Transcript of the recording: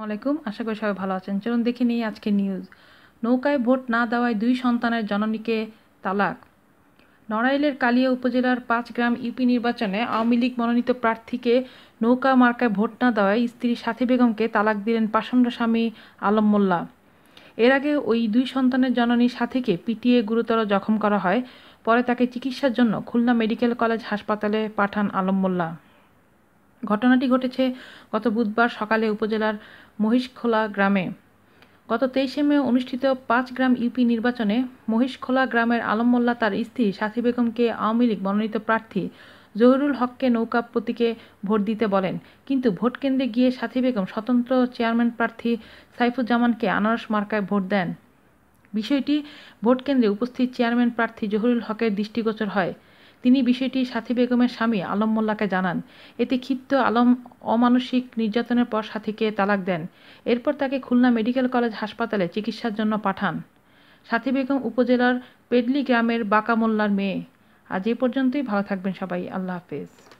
আসসালামু আলাইকুম। আশা করি সবাই ভালো আছেন। চলুন দেখে নিই আজকে নিউজ নৌকায় ভোট না দেওয়ায় দুই সন্তানের জননীকে তালাক। নড়াইলের কালিয়া উপজেলার পাঁচ গ্রাম ইউপি নির্বাচনে আওয়ামী লীগ মনোনীত প্রার্থীকে নৌকা মার্কায় ভোট না দেওয়ায় স্ত্রী সাথী বেগমকে তালাক দিলেন পাষণ্ড স্বামী আলম মোল্লা। এর আগে ওই দুই সন্তানের জননী সাথীকে পিটিয়ে গুরুতর জখম করা হয়। পরে তাকে চিকিৎসার জন্য খুলনা মেডিকেল কলেজ হাসপাতালে পাঠান আলম মোল্লা। ঘটনাটি ঘটেছে গত বুধবার সকালে উপজেলার মহিষখোলা গ্রামে। গত তেইশে মে অনুষ্ঠিত পাঁচ গ্রাম ইউপি নির্বাচনে মহিষখোলা গ্রামের আলম মোল্লা তার স্ত্রী সাথী বেগমকে আওয়ামী লীগ মনোনীত প্রার্থী জহিরুল হককে নৌকা প্রতীকে ভোট দিতে বলেন। কিন্তু ভোট কেন্দ্রে গিয়ে সাথী বেগম স্বতন্ত্র চেয়ারম্যান প্রার্থী সাইফুজ্জামানকে আনারস মার্কায় ভোট দেন। বিষয়টি ভোট কেন্দ্রে উপস্থিত চেয়ারম্যান প্রার্থী জহিরুল হকের দৃষ্টিগোচর হয়। তিনি বিষয়টি সাথী বেগমের স্বামী আলম মোল্লাকে জানান। এতে ক্ষিপ্ত আলম অমানসিক নির্যাতনের পর সাথীকে তালাক দেন। এরপর তাকে খুলনা মেডিকেল কলেজ হাসপাতালে চিকিৎসার জন্য পাঠান। সাথী বেগম উপজেলার পেডলি গ্রামের বাঁকা মোল্লার মেয়ে। আজ এ পর্যন্তই। ভালো থাকবেন সবাই। আল্লাহ হাফেজ।